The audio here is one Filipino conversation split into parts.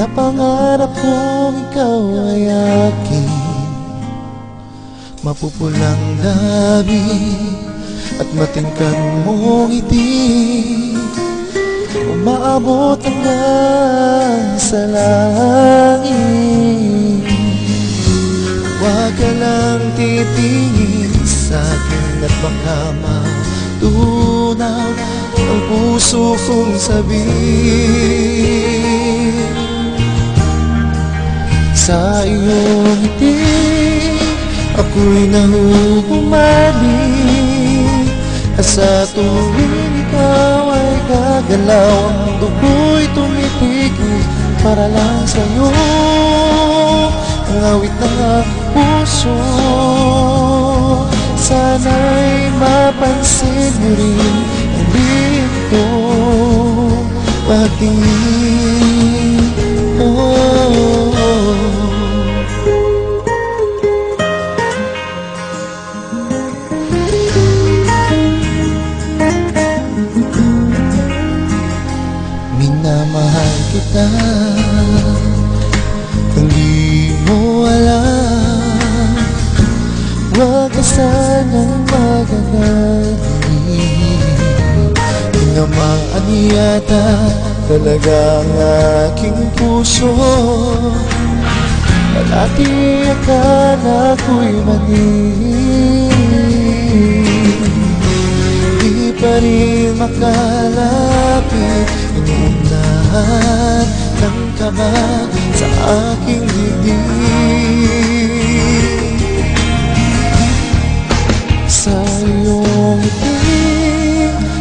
Na pangarap kong ikaw ay akin. Mapupulang labi At matingkad mong ngiti. Umaabot hanggang sa langit. Huwag ka lang titingin sa akin at baka matunaw Ang puso kong sabihin Sa iyong ngiti ako'y nahuhumalik At sa tuwing ikaw ay gagalaw Ang dugo'y tumitigil para lang sa'yo. Ang awit ng puso Sana'y mapansin mo rin Ang ko pagtingin oh, Minamahal kita. Hindi mo alam Huwag ka sanang magagali Tinamaan yata talaga ang aking puso. Palagi akala ko'y mali. Di pa rin makalapit Inuunahan ng kaba sa aking dibdib Sa iyong ngiti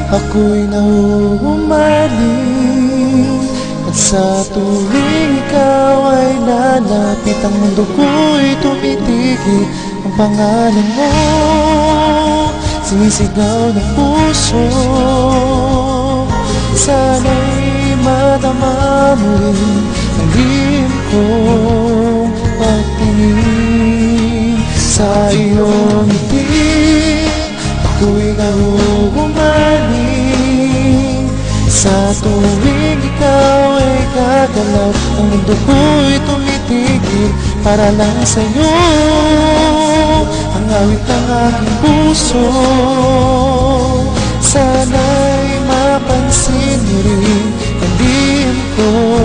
ako'y nahuhumaling At sa tuwing ikaw ay lalapit Ang mundo ko'y tumitigil. Ang pangalan mo Sinisigaw ng puso rin Ang lihim kong pagtingin Sa iyong ngiti Ako'y nahuhumaling. Sa tuwing ikaw ay gagalaw Ang mundo ko'y tumitigil Para lang sa'yo. Ang awit ng aking puso lihim